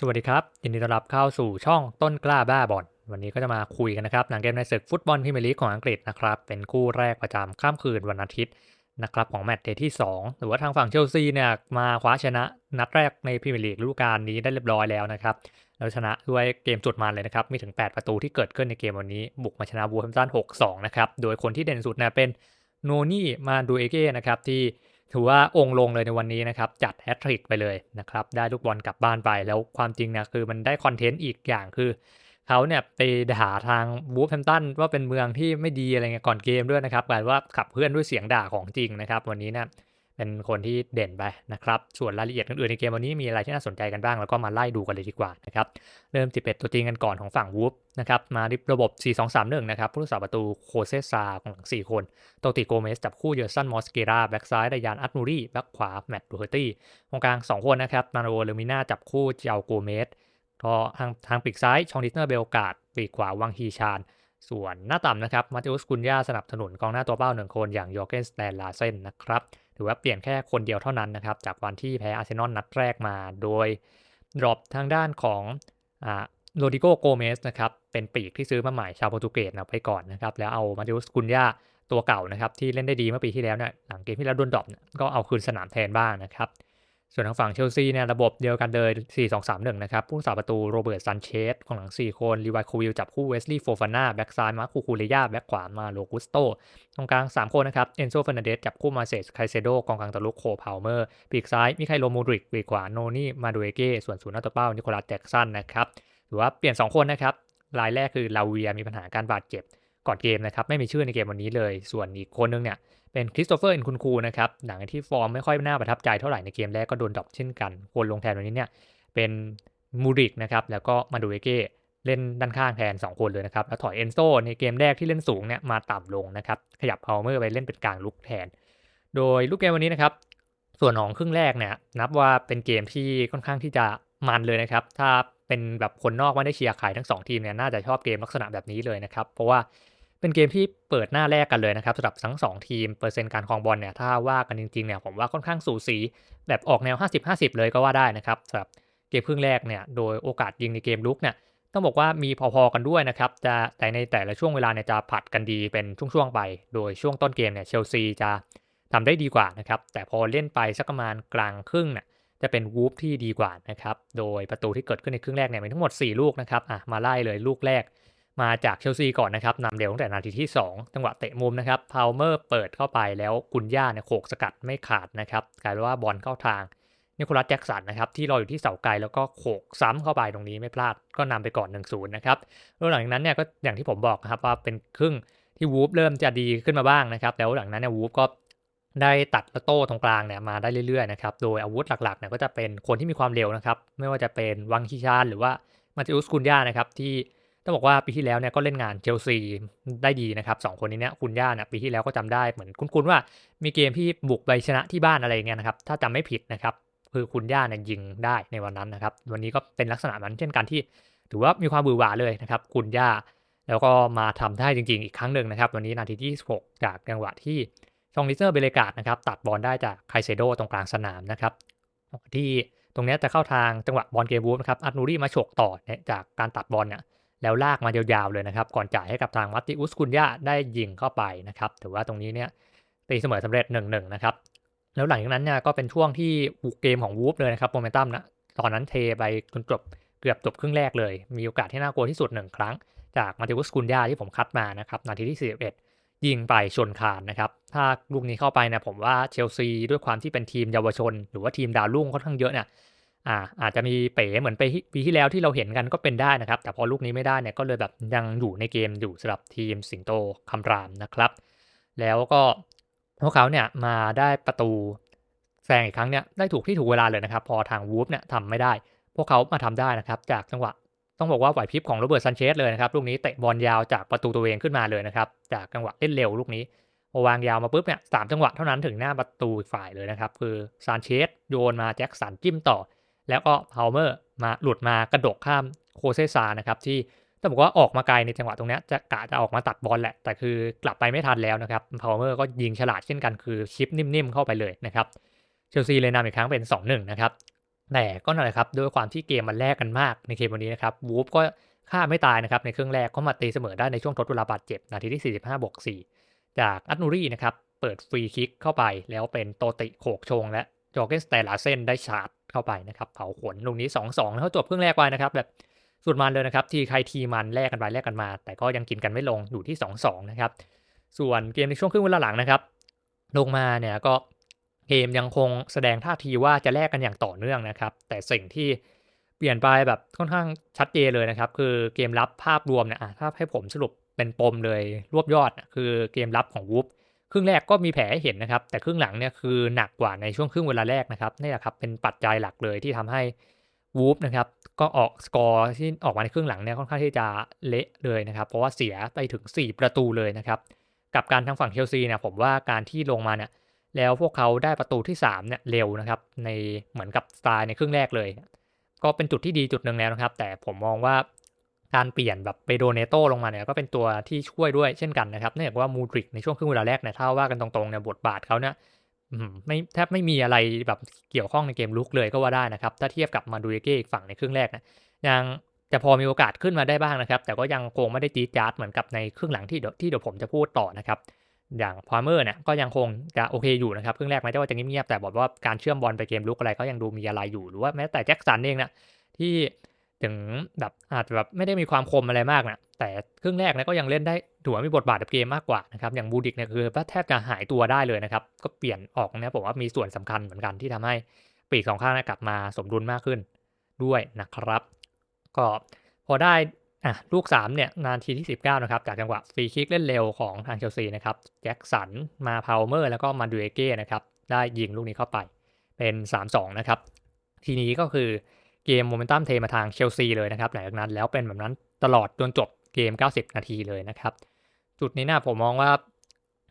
สวัสดีครับ ยินดีต้อนรับเข้าสู่ช่องต้นกล้าบ้าบอลวันนี้ก็จะมาคุยกันนะครับ หลังเกมในศึกฟุตบอลพรีเมียร์ลีกของอังกฤษนะครับ เป็นคู่แรกประจำข้ามคืนวันอาทิตย์นะครับของแมตช์เดย์ที่ 2 หรือว่าทางฝั่งเชลซีเนี่ยมาคว้าชนะนัดแรกในพรีเมียร์ลีกฤดูกาลนี้ได้เรียบร้อยแล้วนะครับแล้วชนะด้วยเกมสุดมันเลยนะครับ มีถึง 8 ประตูที่เกิดขึ้นในเกมวันนี้ บุกมาชนะบูแฮมตัน 6-2 นะครับ โดยคนที่เด่นสุดเนี่ยเป็นโนนี่มาดูเอเก้นะครับที่ ถือว่าองค์ลงเลยในวันนี้นะครับ จัดแฮตทริกไปเลยนะครับ ได้ลูกบอลกลับบ้านไป แล้วความจริงนะคือมันได้คอนเทนต์อีกอย่างคือเขาเนี่ยไปด่าทางบูฟแฮมตันว่าเป็นเมืองที่ไม่ดีอะไรเงี้ยก่อนเกมด้วยนะครับกลายว่าขับเพื่อนด้วยเสียงด่าของจริงนะครับ วันนี้เนี่ย เป็นคนที่เด่นไปนะครับส่วนรายละเอียดอื่นๆในเกมวันนี้มีอะไรที่น่าสนใจกันบ้าง แล้วก็มาไล่ดูกันเลยดีกว่านะครับเริ่ม 11 ตัวจริงกันก่อนของฝั่งวูฟนะครับมาที่ระบบ 4-2-3-1 นะครับผู้รักษาประตูโคเซซาของหลัง 4 คนโตติโกเมสจับคู่เยอร์ซันมอสเกราแบ็กซ้ายดายานอัตมูรีแบ็กขวาแมตต์ดูเฮอร์ตี้ตรงกลาง 2 คนนะครับมาโรเลมิน่าจับคู่เจาโกเมสก็ทางทางปีกซ้ายชองดิสเนอร์เบลกาดปีกขวาวังฮีชานส่วนหน้าต่ำนะครับมาติอุสกุนยาสนับสนุนกองหน้าตัวเป้าหนึ่งคนอย่างยอร์เกนสแตนลาเซนนะครับ ถือว่าเปลี่ยนแค่คนเดียวเท่านั้นนะครับ จากวันที่แพ้อาร์เซนอลนัดแรกมา โดยดรอปทางด้านของโรดิโกโกเมสนะครับ เป็นปีกที่ซื้อมาใหม่ชาวโปรตุเกสนะไปก่อนนะครับ แล้วเอามาดิอุสกุนยาตัวเก่านะครับ ที่เล่นได้ดีเมื่อปีที่แล้วเนี่ยหลังเกมที่แล้วโดนดรอปก็เอาคืนสนามแทนบ้างนะครับ ส่วนทางฝั่งเชลซีเนี่ยระบบเดียวกันเลย 4-2-3-1 นะครับ ผู้รักษาประตูโรเบิร์ตซันเชสของหลัง 4 คนลีวายโควิลจับคู่เวสลีย์โฟฟาน่าแบ็กซ้ายมาร์คูคูเลียแบ็กขวามาโลกุสโต ตรงกลาง 3 คนนะครับ เอนโซเฟรนันเดสจับคู่มาเซสไคเซโดกองกลางตะลุกโคพาวเมอร์ ปีกซ้ายมิไคโลมูดริกปีกขวาโนนี่มาดูเอเก้ส่วนศูนย์หน้าตัวเป้านิโคลัสแจ็กสันนะครับหรือว่าเปลี่ยน 2 คนนะครับรายแรกคือลาเวียมีปัญหาการบาดเจ็บ ก่อนเกมนะครับ ไม่มีชื่อในเกมวันนี้เลย ส่วนอีกคนนึงเนี่ยเป็นคริสโตเฟอร์อินคุณคูนะครับหนังที่ฟอร์มไม่ค่อยน่าประทับใจเท่าไหร่ในเกมแรกก็โดนดรอปเช่นกันคนลงแทนวันนี้เนี่ยเป็นมูริกนะครับแล้วก็มาดูเอเก้เล่นด้านข้างแทน 2 คนเลยนะครับ แล้วถอยเอนโซในเกมแรกที่เล่นสูงเนี่ยมาต่ำลงนะครับ ขยับพาวเมอร์ไปเล่นเป็นกลางลุกแทน โดยลูกเกมวันนี้นะครับ ส่วนของครึ่งแรกเนี่ยนับว่าเป็นเกมที่ค่อนข้างที่จะมันเลยนะครับ ถ้าเป็นแบบคนนอกไม่ได้เชียร์ใครทั้ง 2 ทีมเนี่ยน่าจะชอบเกมลักษณะแบบนี้เลยนะครับ เพราะว่า เป็นเกมที่เปิดหน้าแรกกันเลยนะครับสำหรับทั้ง 2 ทีมเปอร์เซ็นต์การครองบอลเนี่ยถ้าว่ากันจริงๆเนี่ยผมว่าค่อนข้างสูสี แบบออกแนว 50-50 เลยก็ว่าได้นะครับสำหรับเกมครึ่งแรกเนี่ยโดยโอกาสยิงในเกมลุกเนี่ยต้องบอกว่ามีพอๆกันด้วยนะครับจะแต่ในแต่ละช่วงเวลาเนี่ยจะผัดกันดีเป็นช่วงๆไป โดยช่วงต้นเกมเนี่ยเชลซีจะทำได้ดีกว่านะครับแต่พอเล่นไปสักประมาณกลางครึ่งเนี่ยจะเป็นวูฟที่ดีกว่านะครับโดยประตูที่เกิดขึ้นในครึ่งแรกเนี่ยมีทั้งหมด 4 ลูกนะครับอะมาไล่เลยลูกแรก มาจากเชลซีก่อนนะครับนำเร็วตั้งแต่นาทีที่ 2 จังหวะเตะมุมนะครับพาวเมอร์เปิดเข้าไปแล้วกุนย่าเนี่ยโขกสกัดไม่ขาดนะครับกลายเป็นว่าบอลเข้าทางนิโคลัสแจ็กสันนะครับที่รออยู่ที่เสาไกลแล้วก็โขกซ้ำเข้าไปตรงนี้ไม่พลาดก็นำไปก่อน1-0นนะครับแล้วหลังจากนั้นเนี่ยก็อย่างที่ผมบอกนะครับว่าเป็นครึ่งที่วูฟเริ่มจะดีขึ้นมาบ้างนะครับแล้วหลังนั้นเนี่ยวูฟก็ได้ตัดและโต้ตรงกลางเนี่ยมาได้เรื่อยๆนะครับโดยอาวุธหลักๆเนี่ยก็จะเป็นคนที่มีความเร็วนะครับไม่ว่าจะเป็นวังคิชานหรือว่ามาติอุสกุนย่านะครับที่ ต้องบอกว่าปีที่แล้วเนี่ยก็เล่นงานเชลซีได้ดีนะครับสองคนนี้เนี่ยคุณย่าเนี่ยปีที่แล้วก็จำได้เหมือนคุ้นๆว่ามีเกมที่บุกไปชนะที่บ้านอะไรเงี้ยนะครับถ้าจำไม่ผิดนะครับคือคุณย่าเนี่ยยิงได้ในวันนั้นนะครับวันนี้ก็เป็นลักษณะนั้นเช่นกันที่ ถือว่ามีความบือหวาเลยนะครับคุณย่า แล้วก็มาทำได้จริง ๆ อีกครั้งหนึ่งนะครับ วันนี้นาทีที่ 26 จากจังหวะที่ชองลิเซอร์เบเลกาดนะครับตัดบอลได้จากไคเซโดตรงกลางสนามนะครับที่ตรงนี้จะเข้าทางจังหวะบอลเกมบูฟนะครับอัตนูรี่มาฉกต่อจากการตัดบอลเนี่ย แล้วลากมายาวๆเลยนะครับ ก่อนจ่ายให้กับทางมัตติอุสกุนยาได้ยิงเข้าไปนะครับถือว่าตรงนี้เนี่ยตีเสมอสำเร็จ1นนะครับแล้วหลังจากนั้นเนี่ยก็เป็นช่วงที่เกมของวูฟเลยนะครับโมเมนตัมนะตอนนั้นเทไปจนจบเกือบจบครึ่งแรกเลย มีโอกาสที่น่ากลัวที่สุด 1 ครั้ง จากมาติอุสกุนยาที่ผมคัดมานะครับนาทีที่ 41 ยิงไปชนคานนะครับถ้าลูกนี้เข้าไปนะผมว่าเชลซีด้วยความที่เป็นทีมเยาวชน หรือว่าทีมดาวรุ่งค่อนข้างเยอะเนี่ย อ่าอาจจะมีเป๋เหมือนไปปีที่แล้วที่เราเห็นกันก็เป็นได้นะครับ แต่พอลูกนี้ไม่ได้เนี่ยก็เลยแบบยังอยู่ในเกมอยู่สำหรับทีมสิงโตคำรามนะครับ แล้วก็พวกเขาเนี่ยมาได้ประตูแซงอีกครั้งเนี่ยได้ถูกที่ถูกเวลาเลยนะครับ พอทางวูฟเนี่ยทำไม่ได้ พวกเขามาทำได้นะครับ จากจังหวะต้องบอกว่าไหวพริบของโรเบิร์ตซันเชสเลยนะครับลูกนี้เตะบอลยาวจากประตูตัวเองขึ้นมาเลยนะครับ จากจังหวะเล่นเร็วลูกนี้พอวางยาวมาปุ๊บเนี่ยสามจังหวะเท่านั้นถึงหน้าประตูฝ่ายเลยนะครับ คือซานเชสโยนมาแจ็คสันจิ้มต่อ แล้วก็พาวเมอร์มาหลุดมากระโดดข้ามโคเซซานะครับที่ต้องบอกว่าออกมาไกลในจังหวะตรงนี้จะกะจะออกมาตัดบอลแหละ แต่คือกลับไปไม่ทันแล้วนะครับพาวเมอร์ก็ยิงฉลาดเช่นกันคือชิปนิ่มๆเข้าไปเลยนะครับเชลซีเลยนำอีกครั้งเป็น 2-1 นะครับแต่ก็นั่นแหละครับด้วยความที่เกมมันแลกกันมากในเกมวันนี้นะครับวูฟก็ฆ่าไม่ตายนะครับในครึ่งแรกก็มาตีเสมอได้ในช่วงทดเวลาบาดเจ็บนาทีที่ 45บวก4จากอัตนูรี่นะครับเปิดฟรีคิกเข้าไปแล้วเป็นโตติโขกชงและจอร์เกนสเตลาเซนได้ชาร์จ เข้าไปนะครับเผาขนลูกนี้2-2แล้วจบครึ่งแรกไปนะครับ แบบสุดมันเลยนะครับ ทีใครทีมันแลกกันไปแลกกันมา แต่ก็ยังกินกันไม่ลงอยู่ที่2-2นะครับ ส่วนเกมในช่วงครึ่งเวลาหลังนะครับ ลงมาเนี่ยก็เกมยังคงแสดงท่าทีว่าจะแลกกันอย่างต่อเนื่องนะครับ แต่สิ่งที่เปลี่ยนไปแบบค่อนข้างชัดเจนเลยนะครับ คือเกมรับภาพรวมเนี่ยถ้าให้ผมสรุปเป็นปมเลยรวบยอดคือเกมรับของวูฟ ครึ่งแรกก็มีแผลให้เห็นนะครับ แต่ครึ่งหลังเนี่ยคือหนักกว่าในช่วงครึ่งเวลาแรกนะครับนี่แหละครับเป็นปัจจัยหลักเลยที่ทำให้วูฟนะครับก็ออกสกอร์ที่ออกมาในครึ่งหลังเนี่ยค่อนข้างที่จะเละเลยนะครับ เพราะว่าเสียไปถึง 4 ประตูเลยนะครับ กับการทางฝั่งเชลซีเนี่ยผมว่าการที่ลงมาเนี่ยแล้วพวกเขาได้ประตูที่3เนี่ยเร็วนะครับในเหมือนกับสไตล์ในครึ่งแรกเลย ก็เป็นจุดที่ดีจุดหนึ่งแล้วนะครับ แต่ผมมองว่า การเปลี่ยนแบบไปโดเนโตลงมาเนี่ยก็เป็นตัวที่ช่วยด้วยเช่นกันนะครับเนื่องจากว่ามูดริกในช่วงครึ่งเวลาแรกเนี่ยถ้าว่ากันตรงๆเนี่ยบทบาทเขาเนี่ยไม่แทบไม่มีอะไรแบบเกี่ยวข้องในเกมลุกเลยก็ว่าได้นะครับ ถ้าเทียบกับมาดูเอเก้อีกฝั่งในครึ่งแรกนะยังจะพอมีโอกาสขึ้นมาได้บ้างนะครับ แต่ก็ยังคงไม่ได้จีดจาร์ดเหมือนกับในครึ่งหลังที่เดี๋ยวที่เดี๋ยวผมจะพูดต่อนะครับอย่างพาร์เมอร์เนี่ยก็ยังคงจะโอเคอยู่นะครับครึ่งแรกไม่ได้ว่าจะเงียบๆแต่บอกว่าการเชื่อมบอลไปเกมลุกอะไรก็ยังดูมีอะไรอยู่หรือว่าแม้แต่แจ็คสันเองนะที่ ถึงแบบอาจจะแบบไม่ได้มีความคมอะไรมากนะแต่ครึ่งแรกนะก็ยังเล่นได้ถือว่ามีบทบาทกับเกมมากกว่านะครับอย่างบูดิกเนี่ยคือแทบจะหายตัวได้เลยนะครับ ก็เปลี่ยนออกเนี่ยผมว่ามีส่วนสำคัญเหมือนกันที่ทำให้ปีกสองข้างกลับมาสมดุลมากขึ้นด้วยนะครับ ก็พอได้อะลูก3เนี่ยนาทีที่ 19 นะครับ จากจังหวะฟรีคิกเล่นเร็วของทางเชลซีนะครับแจ็คสันมาพาวเมอร์ แล้วก็มาดูเอเก้นะครับ ได้ยิงลูกนี้เข้าไปเป็น 3-2 นะครับ ทีนี้ก็คือ เกมโมเมนตัมเทมาทางเชลซีเลยนะครับหลังจากนั้นแล้วเป็นแบบนั้นตลอดจนจบเกม 90 นาทีเลยนะครับ จุดนี้นะผมมองว่า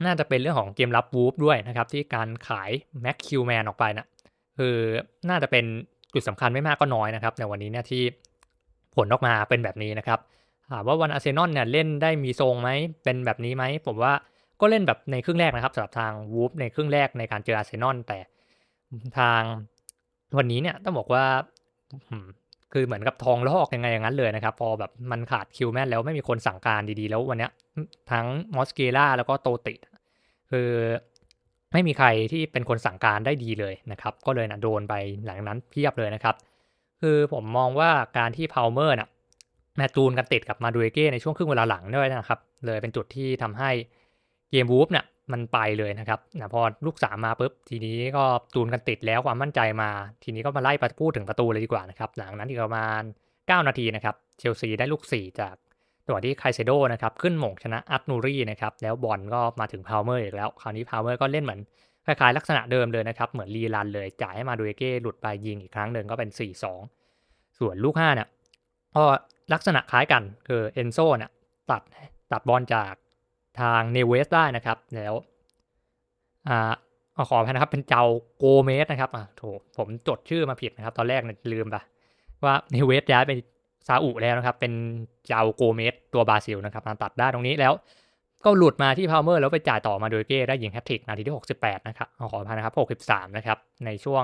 น่าจะเป็นเรื่องของเกมรับวูฟด้วยนะครับที่การขายแม็กคิวแมนออกไปนะคือน่าจะเป็นจุดสำคัญไม่มากก็น้อยนะครับในวันนี้เนี่ยที่ผลออกมาเป็นแบบนี้นะครับถามว่าวันอาร์เซนอลเนี่ยเล่นได้มีทรงไหมเป็นแบบนี้ไหมผมว่าก็เล่นแบบในครึ่งแรกนะครับสำหรับทางวูฟในครึ่งแรกในการเจออาร์เซนอลแต่ทางวันนี้เนี่ยต้องบอกว่า คือเหมือนกับทองลอกยังไงอย่างนั้นเลยนะครับ พอแบบมันขาดคิวแมนแล้วไม่มีคนสั่งการดีๆ แล้ววันนี้ทั้งมอสเกล่าแล้วก็โตติ คือไม่มีใครที่เป็นคนสั่งการได้ดีเลยนะครับ ก็เลยนะโดนไปหลังนั้นเพียบเลยนะครับ คือผมมองว่าการที่พาวเมอร์น่ะแมตูนกันติดกับมาดูเอเก้ในช่วงครึ่งเวลาหลังด้วยนะครับ เลยเป็นจุดที่ทำให้เกมวูฟเนี่ย มันไปเลยนะครับนะพอลูกสามมาปุ๊บทีนี้ก็ตูนกันติดแล้วความมั่นใจมา ทีนี้ก็มาไล่พูดถึงประตูเลยดีกว่านะครับหลังนั้นอีกประมาณ 9 นาทีนะครับเชลซีได้ลูก 4 จากตัวที่ไคเซโดนะครับขึ้นหม่งชนะอัตนูรี่นะครับแล้วบอลก็มาถึงพาวเมอร์อีกแล้ว คราวนี้พาวเมอร์ก็เล่นเหมือนคล้ายๆลักษณะเดิมเลยนะครับ เหมือนรีลันเลยจ่ายให้มาดูเอเก้หลุดไปยิงอีกครั้งหนึ่งก็เป็น 4-2 ส่วนลูก5เนี่ยก็ลักษณะคล้ายกันคือเอนโซ่เนี่ยตัดตัดบอลจาก ทางเนเวสได้นะครับ แล้วอ่าขออภัยนะครับ เป็นเจ้าโกเมสนะครับอ่าโถผมจดชื่อมาผิดนะครับ ตอนแรกเนี่ยลืมไปว่าเนเวสย้ายไปซาอุแล้วนะครับ เป็นเจ้าโกเมสตัวบราซิลนะครับมาตัดได้ตรงนี้แล้ว ก็หลุดมาที่พาวเมอร์แล้วไปจ่ายต่อมาโดยเก้ได้ยิงแฮตทริกนาทีที่ 68 นะครับขออภัยนะครับ 63 นะครับ ในช่วง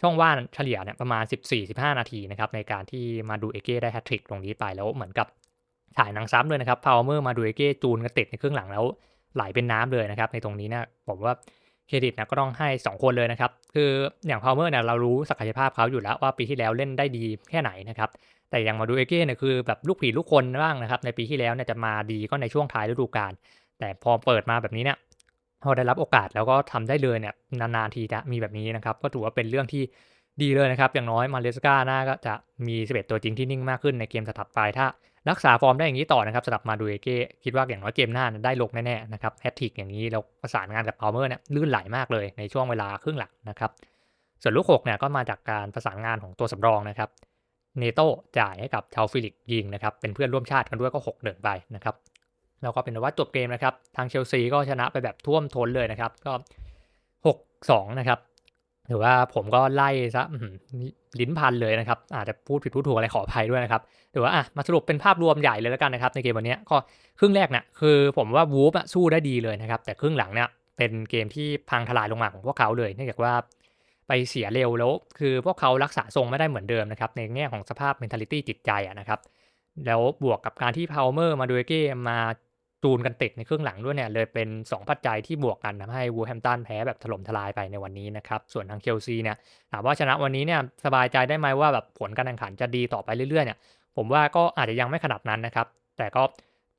ช่องว่างเฉลี่ยเนี่ยประมาณ 14-15 นาทีนะครับในการที่มาดูเอเก้ได้แฮตทริกตรงนี้ไปแล้วเหมือนกับ ถ่ายหนังซ้ำเลยนะครับพาวเมอร์มาดูเอเก้จูนกระติดในครึ่งหลังแล้วไหลเป็นน้ำเลยนะครับในตรงนี้นะผมว่าเครดิตนะก็ต้องให้ 2 คนเลยนะครับ คืออย่างพาวเมอร์เนี่ยเรารู้ศักยภาพเขาอยู่แล้วว่าปีที่แล้วเล่นได้ดีแค่ไหนนะครับแต่อย่างมาดูเอเก้เนี่ยคือแบบลูกผีลูกคนบ้างนะครับในปีที่แล้วเนี่ยจะมาดีก็ในช่วงท้ายฤดูกาลแต่พอเปิดมาแบบนี้เนี่ยพอได้รับโอกาสแล้วก็ทำได้เลยเนี่ยนานๆทีจะมีแบบนี้นะครับก็ถือว่าเป็นเรื่องที่ดีเลยนะครับอย่างน้อยมาเลสกาน่าก็จะมี11ตัวจริงที่นิ่งมากขึ้นในเกมถัดไปถ้า รักษาฟอร์มได้อย่างนี้ต่อนะครับสำหรับมาดูเอเก้คิดว่าอย่างน้อยเกมหน้าได้ลงแน่ๆนะครับแฮตติกอย่างนี้แล้วประสานงานกับพาวเมอร์เนี่ยลื่นไหลมากเลยในช่วงเวลาครึ่งหลังนะครับส่วนลูกหกเนี่ยก็มาจากการประสานงานของตัวสำรองนะครับเนโต้จ่ายให้กับชาวฟิลิกยิงนะครับเป็นเพื่อนร่วมชาติกันด้วยก็6กหนึ่งไปนะครับแล้วก็เป็นว่าจบเกมนะครับทางเชลซีก็ชนะไปแบบท่วมท้นเลยนะครับก็ 6 2 นะครับ ถือว่าผมก็ไล่ซะลิ้นพันเลยนะครับ อาจจะพูดผิดพูดถูกอะไรขออภัยด้วยนะครับถือว่าอะมาสรุปเป็นภาพรวมใหญ่เลยแล้วกันนะครับในเกมวันนี้ก็ครึ่งแรกเนี่ยคือผมว่าวูฟสู้ได้ดีเลยนะครับ แต่ครึ่งหลังเนี่ยเป็นเกมที่พังทลายลงมาของพวกเขาเลยเนื่องจากว่าไปเสียเร็วแล้ว คือพวกเขารักษาทรงไม่ได้เหมือนเดิมนะครับในแง่ของสภาพ mentality จิตใจนะครับแล้วบวกกับการที่ Palmer Madueke มา จูนกันติดในครึ่งหลังด้วยเนี่ยเลยเป็น 2 ปัจจัยที่บวกกันทำให้ Wolverhampton แพ้แบบถล่มทลายไปในวันนี้นะครับ ส่วนทาง Chelsea เนี่ยถามว่าชนะวันนี้เนี่ยสบายใจได้ไหมว่าแบบผลการแข่งขันจะดีต่อไปเรื่อยๆเนี่ยผมว่าก็อาจจะยังไม่ขนาดนั้นนะครับ แต่ก็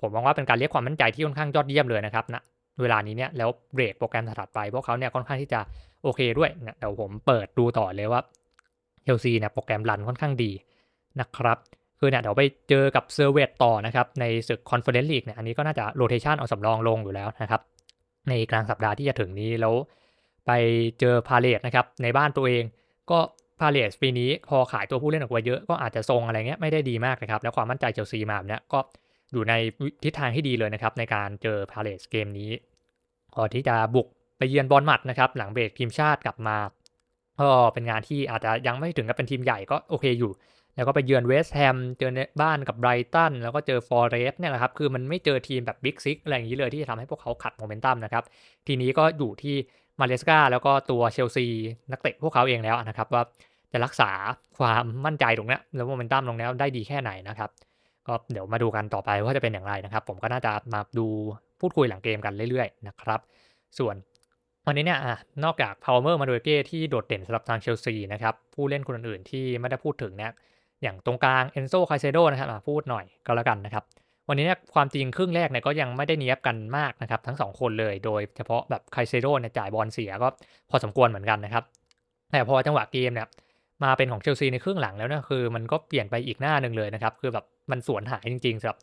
ผมมองว่าเป็นการเรียกความมั่นใจที่ค่อนข้างยอดเยี่ยมเลยนะครับณเวลานี้เนี่ยแล้วเบรกโปรแกรมถัดไปพวกเขาเนี่ยค่อนข้างที่จะโอเคด้วยเนี่ยเดี๋ยวผมเปิดดูต่อเลยว่าเชลซีเนี่ยโปรแกรมรันค่อนข้างดีนะครับ คือเนี่ยเดี๋ยวไปเจอกับเซอร์เวตต่อนะครับในศึกคอนเฟอเรนซ์ลีกเนี่ยอันนี้ก็น่าจะโรเทชันเอาสำรองลงอยู่แล้วนะครับในกลางสัปดาห์ที่จะถึงนี้แล้วไปเจอพาเลตนะครับในบ้านตัวเองก็พาเลตปีนี้พอขายตัวผู้เล่นออกไปเยอะก็อาจจะทรงอะไรเงี้ยไม่ได้ดีมากนะครับแล้วความมั่นใจเชลซีมาเนี้ยก็อยู่ในทิศทางที่ดีเลยนะครับในการเจอพาเลตเกมนี้ก่อนที่จะบุกไปเยือนบอลมัดนะครับหลังเบรกทีมชาติกลับมาก็เป็นงานที่อาจจะยังไม่ถึงกับเป็นทีมใหญ่ก็โอเคอยู่ แล้วก็ไปเยือนเวสต์แฮม เจอในบ้านกับไบรตัน แล้วก็เจอฟอร์เรสต์เนี่ยแหละครับ คือมันไม่เจอทีมแบบบิ๊กซิกอะไรอย่างนี้เลยที่จะทำให้พวกเขาขัดโมเมนตัมนะครับ ทีนี้ก็อยู่ที่มาเลสกาแล้วก็ตัวเชลซีนักเตะพวกเขาเองแล้วนะครับว่าจะรักษาความมั่นใจตรงนี้แล้วโมเมนตัมตรงนี้ได้ดีแค่ไหนนะครับ ก็เดี๋ยวมาดูกันต่อไปว่าจะเป็นอย่างไรนะครับ ผมก็น่าจะมาดูพูดคุยหลังเกมกันเรื่อยๆนะครับ ส่วนวันนี้เนี่ยนอกจากพาวเมอร์มาโดเก้ที่โดดเด่นสำหรับทางเชลซีนะครับผู้เล่นคนอื่นๆที่ไม่ได้พูดถึงเนี่ย อย่างตรงกลางเอนโซคาเซโดนะครับพูดหน่อยก็แล้วกันนะครับวันนี้เนี่ยความจริงครึ่งแรกเนี่ยก็ยังไม่ได้เนียบกันมากนะครับทั้ง 2 คนเลยโดยเฉพาะแบบไคเซโดเนี่ยจ่ายบอลเสียก็พอสมควรเหมือนกันนะครับแต่พอจังหวะเกมเนี่ยมาเป็นของเชลซีในครึ่งหลังแล้วเนี่ยคือมันก็เปลี่ยนไปอีกหน้าหนึ่งเลยนะครับคือแบบมันสวนหายจริงๆสำหรับ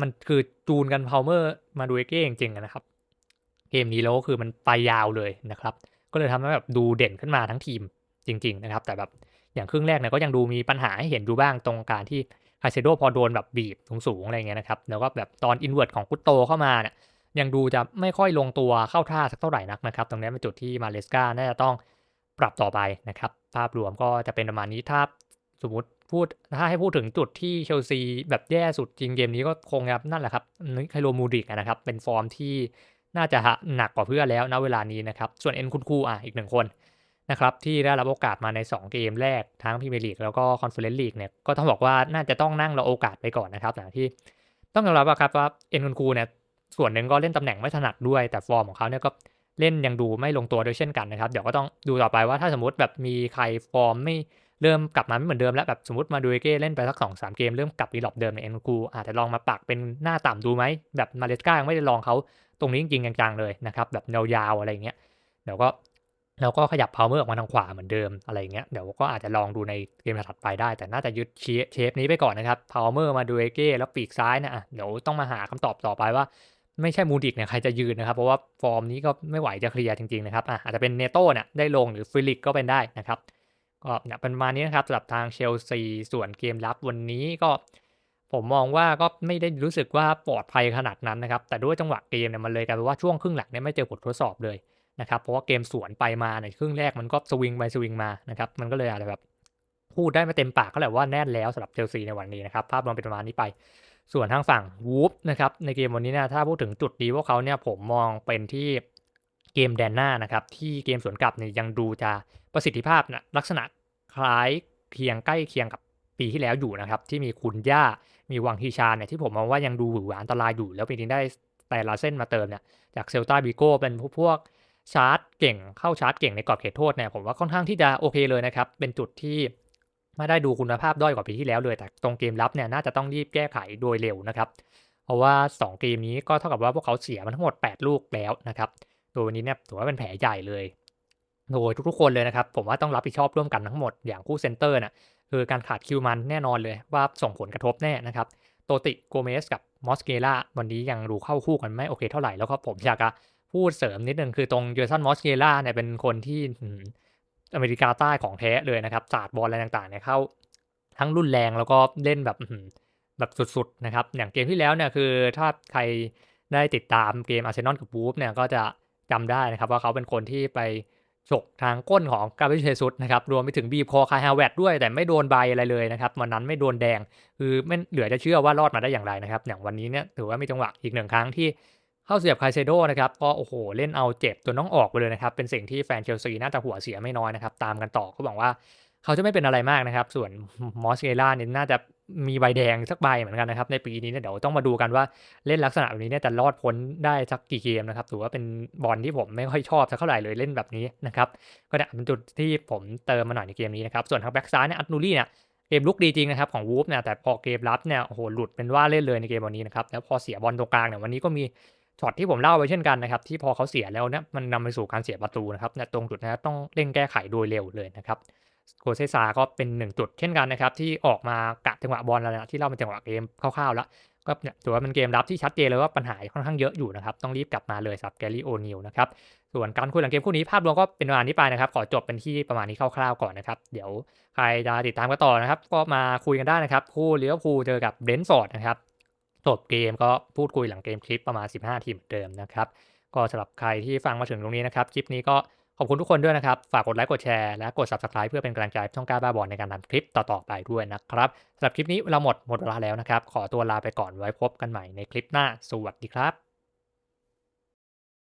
มันคือจูนกันพาวเมอร์มาดูเอเก้จริงๆนะครับ เกมนี้แล้วก็คือมันไปยาวเลยนะครับ ก็เลยทำให้แบบดูเด่นขึ้นมาทั้งทีมจริง ๆ นะครับ แต่แบบ อย่างครึ่งแรกเนี่ยก็ยังดูมีปัญหาให้เห็นดูบ้างตรงการที่คาเซโดพอโดนแบบบีบสูงๆอะไรเงี้ยนะครับแล้วก็แบบตอนอินเวอร์ตของกุตโตเข้ามาเนี่ยยังดูจะไม่ค่อยลงตัวเข้าท่าสักเท่าไหร่นักนะครับ ตรงนี้เป็นจุดที่มาเลสกาน่าจะต้องปรับต่อไปนะครับ ภาพรวมก็จะเป็นประมาณนี้ถ้าสมมติพูดถ้าให้พูดถึงจุดที่เชลซีแบบแย่สุดจริงเกมนี้ก็คงครับนั่นแหละครับนิไคโลมูดิกนะครับเป็นฟอร์มที่น่าจะหนักกว่าเพื่อนแล้วณเวลานี้นะครับ ส่วนเอ็นคุณคูอะอีกหนึ่งคน นะครับที่ได้รับโอกาสมาใน 2 เกมแรกทั้งพรีเมียร์ลีกแล้วก็คอนเฟอเรนซ์ลีกเนี่ยก็ต้องบอกว่าน่าจะต้องนั่งรอโอกาสไปก่อนนะครับแต่ที่ต้องยอมรับครับว่าเอ็นคุณคูเนี่ยส่วนหนึ่งก็เล่นตำแหน่งไม่ถนัดด้วยแต่ฟอร์มของเขาเนี่ยก็เล่นยังดูไม่ลงตัวด้วยเช่นกันนะครับ เดี๋ยวก็ต้องดูต่อไปว่าถ้าสมมติแบบมีใครฟอร์มไม่เริ่มกลับมาไม่เหมือนเดิมแล้วแบบสมมติมาดูเก้เล่นไปสักสองสามเกมเริ่มกลับรีลอบเดิมในเอ็นคูอาจจะลองมาปักเป็นหน้าต่ำดูไหมแบบมาเลสกายังไม่ได้ลองเขาตรงนี้จริงๆจังๆเลยนะครับแบบยาวๆอะไรเงี้ยเดี๋ยวก็ เราก็ขยับพาวเมอร์ออกมาทางขวาเหมือนเดิมอะไรเงี้ยเดี๋ยวก็อาจจะลองดูในเกมถัดไปได้ แต่น่าจะยึดเชฟนี้ไปก่อนนะครับพาวเมอร์มาดูเอเก้แล้วปีกซ้ายนะเดี๋ยวต้องมาหาคำตอบต่อไปว่า ไม่ใช่มูดิกเนี่ยใครจะยืนนะครับ เพราะว่าฟอร์มนี้ก็ไม่ไหวจะเคลียร์จริงๆนะครับอะอาจจะเป็นเนโต้เนี่ยได้ลงหรือฟิลิกก็เป็นได้นะครับก็เนี่ยเป็นมาณนี้นะครับสำหรับทางเชลซีส่วนเกมรับวันนี้ก็ผมมองว่าก็ไม่ได้รู้สึกว่าปลอดภัยขนาดนั้นนะครับแต่ด้วยจังหวะเกมเนี่ยมันเลยกลายเป็นว่าช่วงครึ่งหลังเนี่ยไม่เจอบททดสอบเลย นะครับเพราะว่าเกมสวนไปมาในครึ่งแรกมันก็สวิงไปสวิงมานะครับมันก็เลยอาจจะแบบพูดได้ไม่เต็มปากก็แหละว่าแน่นแล้วสำหรับเชลซีในวันนี้นะครับภาพรวมเป็นประมาณนี้ไป ส่วนทางฝั่งวูฟนะครับในเกมวันนี้นะถ้าพูดถึงจุดดีพวกเขาเนี่ยผมมองเป็นที่เกมแดนหน้านะครับที่เกมสวนกลับเนี่ยยังดูจะประสิทธิภาพนะลักษณะคล้ายเคียงใกล้เคียงกับปีที่แล้วอยู่นะครับที่มีคุณย่ามีวังฮีชาเนี่ยที่ผมมองว่ายังดูหวือหวาอันตรายอยู่ แล้วปีนี้ได้แต่ละเส้นมาเติมเนี่ยจากเซลตาบิโก้เป็นพวก ชาร์จเก่งเข้าชาร์จเก่งในกรอบเขตโทษเนี่ยผมว่าค่อนข้างที่จะโอเคเลยนะครับ เป็นจุดที่ไม่ได้ดูคุณภาพด้อยกว่าปีที่แล้วเลย แต่ตรงเกมรับเนี่ยน่าจะต้องรีบแก้ไขโดยเร็วนะครับ เพราะว่า 2 เกมนี้ก็เท่ากับว่าพวกเขาเสียมันทั้งหมด 8 ลูกแล้วนะครับ โดยวันนี้เนี่ยถือว่าเป็นแผลใหญ่เลยโดยทุกๆคนเลยนะครับ ผมว่าต้องรับผิดชอบร่วมกันทั้งหมดอย่างคู่เซนเตอร์น่ะคือการขาดคิวมันแน่นอนเลยว่าส่งผลกระทบแน่นะครับโตติโกเมสกับมอสเกล่าวันนี้ยังดูเข้าคู่กันไม่โอเคเท่าไหร่แล้วก็ผมอยากจะ พูดเสริมนิดนึงคือตรงเยอร์ซันมอสเกล่าเนี่ยเป็นคนที่อเมริกาใต้ของแท้เลยนะครับศาสตร์บอลอะไรต่างๆเนี่ยเข้าทั้งรุนแรงแล้วก็เล่นแบบแบบสุดๆนะครับ อย่างเกมที่แล้วเนี่ยคือถ้าใครได้ติดตามเกมอาร์เซนอลกับบูฟเนี่ยก็จะจำได้นะครับว่าเขาเป็นคนที่ไปฉกทางก้นของกาเบรียลเชซุสนะครับรวมไปถึงบีบคอคาฮาเวตด้วย แต่ไม่โดนใบอะไรเลยนะครับวันนั้นไม่โดนแดง คือไม่เหลือจะเชื่อว่ารอดมาได้อย่างไรนะครับ อย่างวันนี้เนี่ยถือว่ามีจังหวะอีกหนึ่งครั้งที่ เข้าเสียบไคเซโดนะครับก็โอ้โหเล่นเอาเจ็บจนต้องออกไปเลยนะครับ เป็นสิ่งที่แฟนเชลซีน่าจะหัวเสียไม่น้อยนะครับ ตามกันต่อก็หวังว่าเขาจะไม่เป็นอะไรมากนะครับ ส่วนมอสเกล่าเนี่ยน่าจะมีใบแดงสักใบเหมือนกันนะครับ ในปีนี้เนี่ยเดี๋ยวต้องมาดูกันว่าเล่นลักษณะแบบนี้เนี่ยจะรอดพ้นได้สักกี่เกมนะครับถือว่าเป็นบอลที่ผมไม่ค่อยชอบสักเท่าไหร่เลยเล่นแบบนี้นะครับก็เนี่ยเป็นจุดที่ผมเติมมาหน่อยในเกมนี้นะครับส่วนทางแบ็กซ้ายเนี่ยอัตนูรี่เนี่ยเกมลุกดีจริงนะครับของวูฟเนี่ยแต่พอเกมรับเนี่ยโอ้โหหลุดเป็นว่าเล่นเลยในเกมวันนี้นะครับแล้วพอเสียบอลตรงกลางเนี่ยวันนี้ก็มี ช็อตที่ผมเล่าไว้เช่นกันนะครับ ที่พอเขาเสียแล้วเนี่ยมันนำไปสู่การเสียประตูนะครับเนี่ยตรงจุดนี้ต้องเร่งแก้ไขโดยเร็วเลยนะครับโกเซซาก็เป็นหนึ่งจุดเช่นกันนะครับ ที่ออกมากะจังหวะบอลแล้วนะที่เล่าเป็นจังหวะเกมคร่าวๆแล้วก็เนี่ยถือว่าเป็นเกมรับที่ชัดเจนเลยว่าปัญหาค่อนข้างเยอะอยู่นะครับ ต้องรีบกลับมาเลยสับแกรี่โอนิลนะครับ ส่วนการคุยหลังเกมคู่นี้ภาพรวมก็เป็นประมาณนี้ไปนะครับ ขอจบเป็นที่ประมาณนี้คร่าวๆก่อนนะครับ เดี๋ยวใครจะติดตามกันต่อนะครับ ก็มาคุยกันได้นะครับ คู่เลี้ยวภูเจอกับเบรนท์ฟอร์ดนะครับ จบเกมก็พูดคุยหลังเกมคลิปประมาณ 15 ทีเหมือนเดิมนะครับ ก็สำหรับใครที่ฟังมาถึงตรงนี้นะครับ คลิปนี้ก็ขอบคุณทุกคนด้วยนะครับ ฝากกดไลค์กดแชร์และกด subscribe เพื่อเป็นกำลังใจช่องกล้าบ้าบอลในการทำคลิปต่อๆไปด้วยนะครับสำหรับคลิปนี้เราหมดหมดเวลาแล้วนะครับ ขอตัวลาไปก่อนไว้พบกันใหม่ในคลิปหน้า สวัสดีครับ